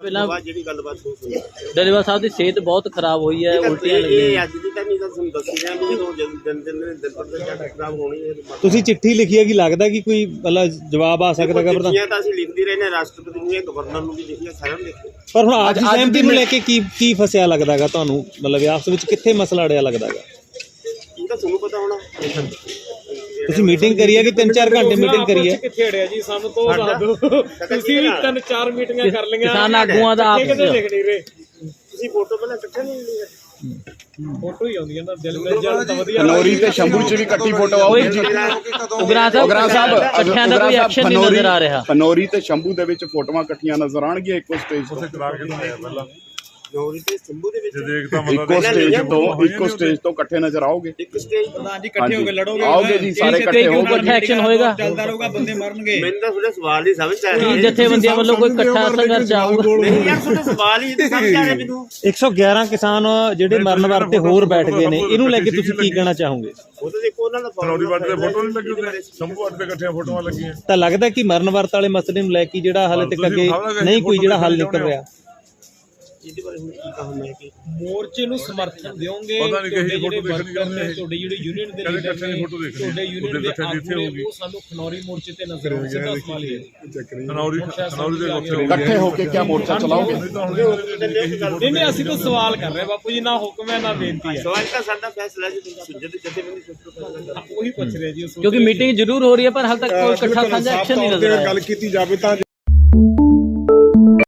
ਪਹਿਲਾਂ ਬਾਅਦ ਜਿਹੜੀ ਗੱਲਬਾਤ ਹੋ ਸੁਣੀ ਡਲੇਵਾ ਸਾਹਿਬ ਦੀ ਸਿਹਤ ਬਹੁਤ ਖਰਾਬ ਹੋਈ ਹੈ ਉਲਟੀਆਂ ਇਹ ਲੱਗੀਆਂ। ਅੱਜ ਦੀ ਤਾਂ ਨਹੀਂ ਤਾਂ ਤੁਹਾਨੂੰ ਦੱਸੀ ਰਿਹਾ ਵੀ ਜਦੋਂ ਦਿਨ ਦਿਨ ਦਿਨ ਪਰ ਦਿਨ ਖਰਾਬ ਹੋਣੀ ਹੈ ਤੁਸੀਂ ਚਿੱਠੀ ਲਿਖੀ ਹੈ ਕਿ ਲੱਗਦਾ ਕਿ ਕੋਈ ਮਤਲਬ ਜਵਾਬ ਆ ਸਕਦਾ ਹੈ ਪ੍ਰਧਾਨ ਚਿੱਠੀਆਂ ਤਾਂ ਅਸੀਂ ਲਿਖਦੇ ਰਹੇ ਨੇ ਰਾਸ਼ਟਰਪਤੀ ਨੂੰ ਇਹ ਗਵਰਨਰ ਨੂੰ ਵੀ ਲਿਖੀਆਂ ਸਾਰਿਆਂ ਨੂੰ ਲਿਖੀਆਂ। ਪਰ ਹੁਣ ਅੱਜ ਦੀ ਸਹਿਮਤੀ ਨੂੰ ਲੈ ਕੇ ਕੀ ਕੀ ਫਸਿਆ ਲੱਗਦਾਗਾ ਤੁਹਾਨੂੰ? ਮਤਲਬ ਆਪਸ ਵਿੱਚ ਕਿੱਥੇ ਮਸਲਾ ਅੜਿਆ ਲੱਗਦਾਗਾ? ਤਾਂ ਤੁਹਾਨੂੰ ਪਤਾ ਹੋਣਾ। ਤੁਸੀਂ ਮੀਟਿੰਗ ਕਰੀ ਹੈ ਕਿ 3-4 ਘੰਟੇ ਮੀਟਿੰਗ ਕਰੀ ਹੈ? ਕਿੱਥੇ ਅੜਿਆ ਜੀ ਸਾਨੂੰ ਤੋਂ ਦੱਸ ਦਿਓ। ਤੁਸੀਂ ਵੀ ਤਿੰਨ ਚਾਰ ਮੀਟਿੰਗਾਂ ਕਰ ਲਈਆਂ। ਕਿਸਾਨ ਆਗੂਆਂ ਦਾ ਕਿਤੇ ਰਹੇ? ਤੁਸੀਂ ਫੋਟੋ ਪਹਿਲਾਂ ਇਕੱਠੇ ਨਹੀਂ ਲਈ ਫੋਟੋ ਹੀ ਆਉਂਦੀ ਹੈ ਨਾ ਦਿਲ ਵਿੱਚ ਜਲ ਤਾਂ ਵਧੀਆ ਖਨੌਰੀ ਤੇ ਸ਼ੰਭੂ ਚ ਵੀ ਇਕੱਠੀ ਫੋਟੋ ਕੋਈ ਆਉਗੀ ਉਗਰਾ ਸਾਹਿਬ ਉਗਰਾ ਸਾਹਿਬ ਇਕੱਠਿਆਂ ਦਾ ਕੋਈ ਐਕਸ਼ਨ ਨਹੀਂ ਨਜ਼ਰ ਆ ਰਿਹਾ। ਖਨੌਰੀ ਤੇ ਸ਼ੰਭੂ ਦੇ ਵਿੱਚ ਫੋਟੋਆਂ ਇਕੱਠੀਆਂ ਨਜ਼ਰ ਆਣਗੀਆਂ ਇੱਕੋ ਸਟੇਜ ਤੋਂ। ਜੋਰੀ ਤੇ ਸੰਭੂ ਦੇ ਵਿੱਚ ਇੱਕੋ ਸਟੇਜ ਤੋਂ ਇੱਕੋ ਸਟੇਜ ਤੋਂ ਇਕੱਠੇ ਨਜ਼ਰ ਆਓਗੇ? ਇੱਕ ਸਟੇਜ ਪ੍ਰਧਾਨ ਜੀ ਇਕੱਠੇ ਹੋ ਕੇ ਲੜੋਗੇ ਆਓਗੇ ਜੀ ਸਾਰੇ ਇਕੱਠੇ ਕੋਈ ਹੋਗੇ ਇਕੱਠਾ ਐਕਸ਼ਨ ਹੋਏਗਾ? ਮੈਨੂੰ ਤਾਂ ਤੁਹਾਡੇ ਸਵਾਲ ਨਹੀਂ ਸਮਝ ਆ ਕੀ ਰਹੇ। ਜਥੇਬੰਦੀਆਂ ਵੱਲੋਂ ਕੋਈ ਇਕੱਠਾ ਸੰਘਰਸ਼ ਆਊਗਾ ਨਹੀਂ ਯਾਰ ਤੁਹਾਡੇ ਸਵਾਲ ਹੀ ਨਹੀਂ ਸਮਝ ਆ ਰਹੇ ਮੈਨੂੰ। 111 ਕਿਸਾਨ ਜਿਹੜੇ ਮਰਨ ਵਰਤੇ ਹੋਰ ਬੈਠ ਗਏ ਨੇ ਇਹਨੂੰ ਲੈ ਕੇ ਤੁਸੀਂ ਕੀ ਕਹਿਣਾ ਚਾਹੋਗੇ? ਉਹ ਤਾਂ ਦੇਖੋ ਉਹਨਾਂ ਦਾ ਖਨੌਰੀ ਵੱਟ ਦੇ ਫੋਟੋ ਨਹੀਂ ਲੱਗੀ ਉਹਦੇ ਸ਼ੰਭੂ ਵੱਟ ਦੇ ਇਕੱਠੀਆਂ ਫੋਟੋਆਂ ਲੱਗੀਆਂ। ਤਾਂ ਲੱਗਦਾ ਕਿ ਮਰਨ ਵਰਤ ਵਾਲੇ ਮਸਲੇ ਨੂੰ ਲੈ ਕੇ ਜਿਹੜਾ ਹਾਲੇ ਤੱਕ ਅੱਗੇ ਨਹੀਂ ਕੋਈ ਜਿਹੜਾ ਹੱਲ ਨਿਕਲ ਰਿਹਾ। ਇਹਦੇ ਬਾਰੇ ਹੁਣ ਕੀ ਕਹਾਂ ਮੈਂ ਕਿ ਮੋਰਚੇ ਨੂੰ ਸਮਰਥਨ ਦਿਓਗੇ ਪਤਾ ਨਹੀਂ ਕਿਹੜੀ ਤੁਹਾਡੇ ਫੋਟੋ ਦੇਖਣੀ ਜਿਹੜੇ ਚਾਹੁੰਦੇ ਨੇ। ਤੁਹਾਡੇ ਜਿਹੜੇ ਯੂਨੀਅਨ ਦੇ ਲੀਡਰ ਇਕੱਠੇ ਦੀ ਫੋਟੋ ਦੇਖਣੀ ਤੁਹਾਡੇ। ਯੂਨੀਅਨ ਦੇ ਆਗੂ ਨੇ। ਉਹ ਸਾਨੂੰ ਖਨੌਰੀ ਮੋਰਚੇ ਤੇ ਨਜ਼ਰ ਆਉਂਦੇ ਸਿੱਧਾ ਸਵਾਲ ਹੀ। ਹੈ। ਖਨੌਰੀ ਖਨੌਰੀ ਦੇ ਵੱਖਰੇ ਇਕੱਠੇ ਹੋ ਕੇ ਕਿਆ ਮੋਰਚਾ ਚਲਾਓਗੇ? ਨਹੀਂ ਨਹੀਂ ਅਸੀਂ ਤਾਂ ਸਵਾਲ ਕਰ ਰਹੇ ਬਾਪੂ ਜੀ ਨਾ ਹੁਕਮ ਹੈ ਨਾ ਬੇਨਤੀ ਹੈ। ਸਵਾਲ ਤਾਂ ਸਾਡਾ ਫੈਸਲਾ ਜੀ ਜਦ ਸੁਣੋ ਉਹੀ ਪੁੱਛ ਰਹੇ ਜੀ ਕਿਉਂਕਿ ਮੀਟਿੰਗ ਜ਼ਰੂਰ ਹੋ ਰਹੀ ਹੈ ਪਰ ਹਾਲ ਤੱਕ ਕੋਈ ਇਕੱਠਾ ਸਾਂਝਾ ਐਕਸ਼ਨ ਨਹੀਂ ਨਜ਼ਰ ਆਇਆ। ਗੱਲ ਕੀਤੀ ਜਾਵੇ ਤਾਂ